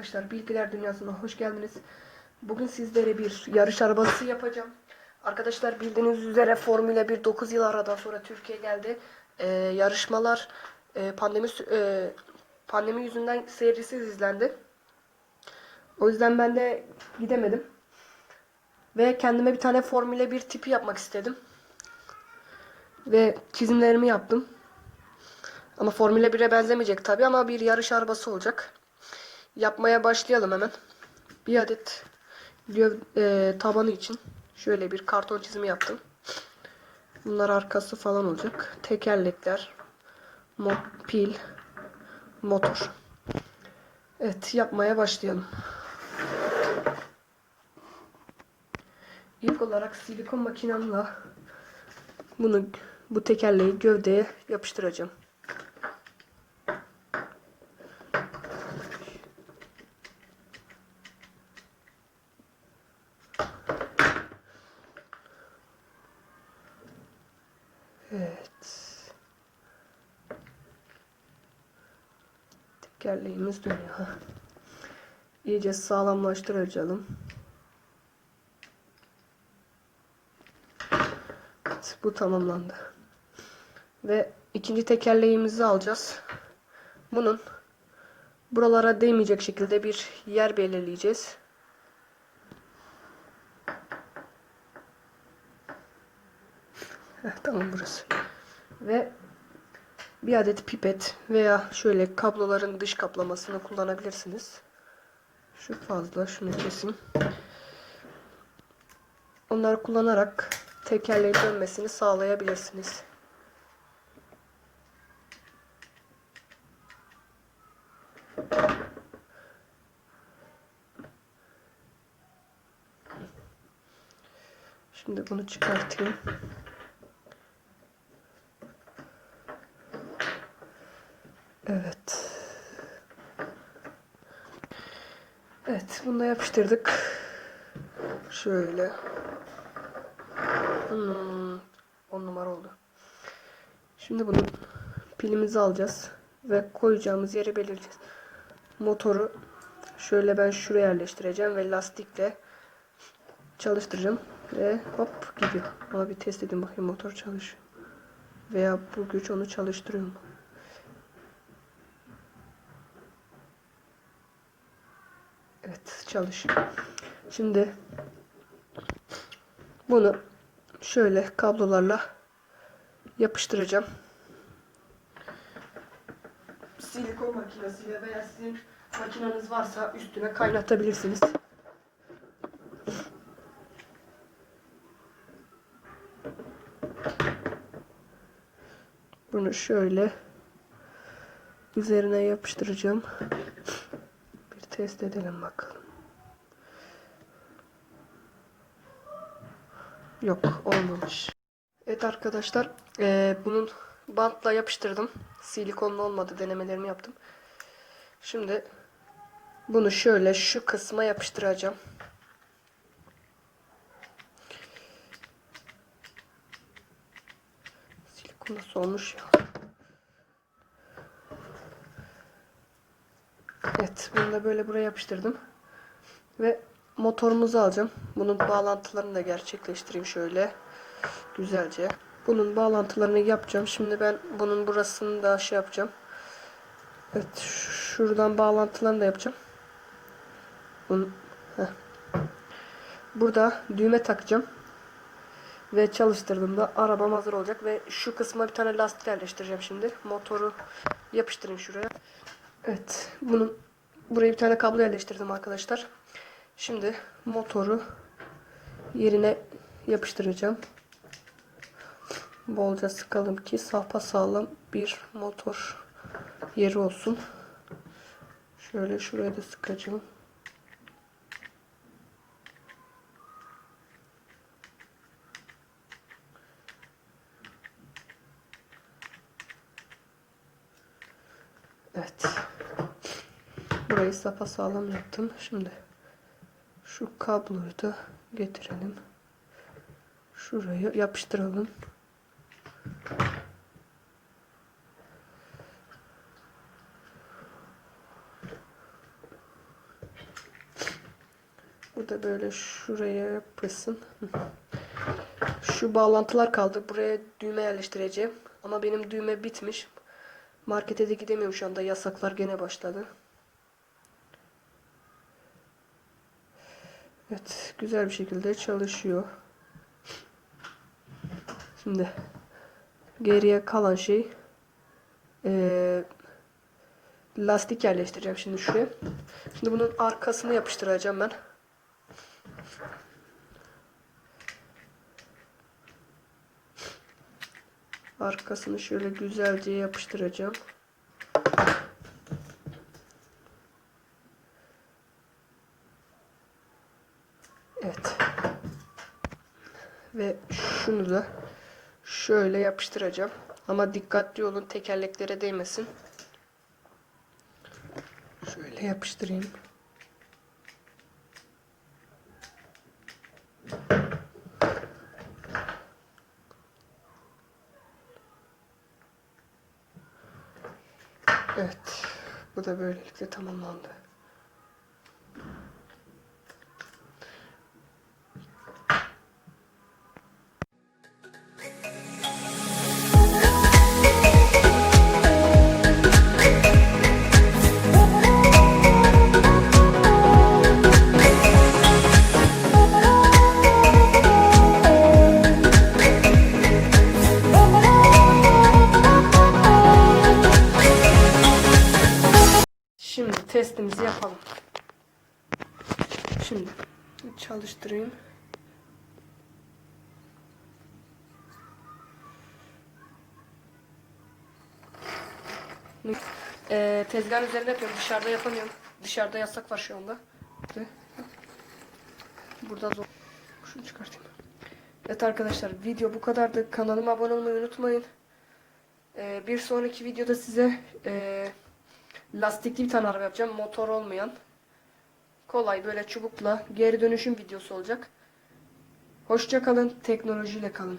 arkadaşlar Bilgiler Dünyası'na hoş geldiniz. Bugün sizlere bir yarış arabası yapacağım. Arkadaşlar bildiğiniz üzere Formula 1 9 yıl aradan sonra Türkiye geldi. Ee, yarışmalar e, pandemi e, pandemi yüzünden seyircisiz izlendi. O yüzden ben de gidemedim. Ve kendime bir tane Formula 1 tipi yapmak istedim. Ve çizimlerimi yaptım. Ama Formula 1'e benzemeyecek tabi ama bir yarış arabası olacak. Yapmaya başlayalım hemen. Bir adet göv e, tabanı için şöyle bir karton çizimi yaptım. Bunlar arkası falan olacak. Tekerlekler, mo pil, motor. Evet yapmaya başlayalım. İlk olarak silikon makinamla bunu bu tekerleği gövdeye yapıştıracağım. Evet. Tekerleğimiz dönüyor. İyice sağlamlaştıracağım. Evet, bu tamamlandı. Ve ikinci tekerleğimizi alacağız. Bunun buralara değmeyecek şekilde bir yer belirleyeceğiz. Heh, tamam burası. Ve bir adet pipet veya şöyle kabloların dış kaplamasını kullanabilirsiniz. Şu fazla şunu keseyim. Onları kullanarak tekerleğin dönmesini sağlayabilirsiniz. Şimdi bunu çıkartayım. Evet, bunu da yapıştırdık. Şöyle. Hmm, on numara oldu. Şimdi bunun pilimizi alacağız ve koyacağımız yeri belirleyeceğiz. Motoru şöyle ben şuraya yerleştireceğim ve lastikle çalıştıracağım ve hop gidiyor. Ama bir test edin bakayım motor çalışıyor. Veya bu güç onu çalıştırıyor mu? Evet çalışıyor. Şimdi bunu şöyle kablolarla yapıştıracağım. Silikon makinesiyle veya sizin makineniz varsa üstüne kaynatabilirsiniz. Bunu şöyle üzerine yapıştıracağım. Test edelim bakalım. Yok olmamış. Evet arkadaşlar eee, bunun bantla yapıştırdım. Silikonlu olmadı denemelerini yaptım. Şimdi bunu şöyle şu kısma yapıştıracağım. Silikon nasıl olmuş ya? Evet bunu da böyle buraya yapıştırdım. Ve motorumuzu alacağım. Bunun bağlantılarını da gerçekleştireyim şöyle. Güzelce. Bunun bağlantılarını yapacağım. Şimdi ben bunun burasını da şey yapacağım. Evet şuradan bağlantılarını da yapacağım. Bunun. Burada düğme takacağım. Ve çalıştırdığımda arabam hazır olacak. Ve şu kısma bir tane lastik yerleştireceğim şimdi. Motoru yapıştırayım şuraya. Evet. Bunun buraya bir tane kablo yerleştirdim arkadaşlar. Şimdi motoru yerine yapıştıracağım. Bolca sıkalım ki sapa sağlam bir motor yeri olsun. Şöyle şuraya da sıkacağım. Evet. Burayı sapa sağlam yaptım. Şimdi şu kabloyu da getirelim. Şuraya yapıştıralım. da böyle şuraya yapışsın. Şu bağlantılar kaldı. Buraya düğme yerleştireceğim. Ama benim düğme bitmiş. Markete de gidemiyorum şu anda. Yasaklar gene başladı. Evet. Güzel bir şekilde çalışıyor. Şimdi geriye kalan şey eee, lastik yerleştireceğim şimdi şuraya. Şimdi bunun arkasını yapıştıracağım ben. Arkasını şöyle güzelce yapıştıracağım. Evet. Ve şunu da şöyle yapıştıracağım. Ama dikkatli olun tekerleklere değmesin. Şöyle yapıştırayım. Evet. Bu da böylelikle tamamlandı. Testimizi yapalım. Şimdi çalıştırayım. Ee, tezgahın üzerinde yapıyorum. Dışarıda yapamıyorum. Dışarıda yasak var şu anda. Burada zor. Şunu çıkartayım. Evet arkadaşlar video bu kadardı. Kanalıma abone olmayı unutmayın. Ee, bir sonraki videoda size ee, lastikli bir tane araba yapacağım. Motor olmayan. Kolay böyle çubukla geri dönüşüm videosu olacak. Hoşça kalın. Teknolojiyle kalın.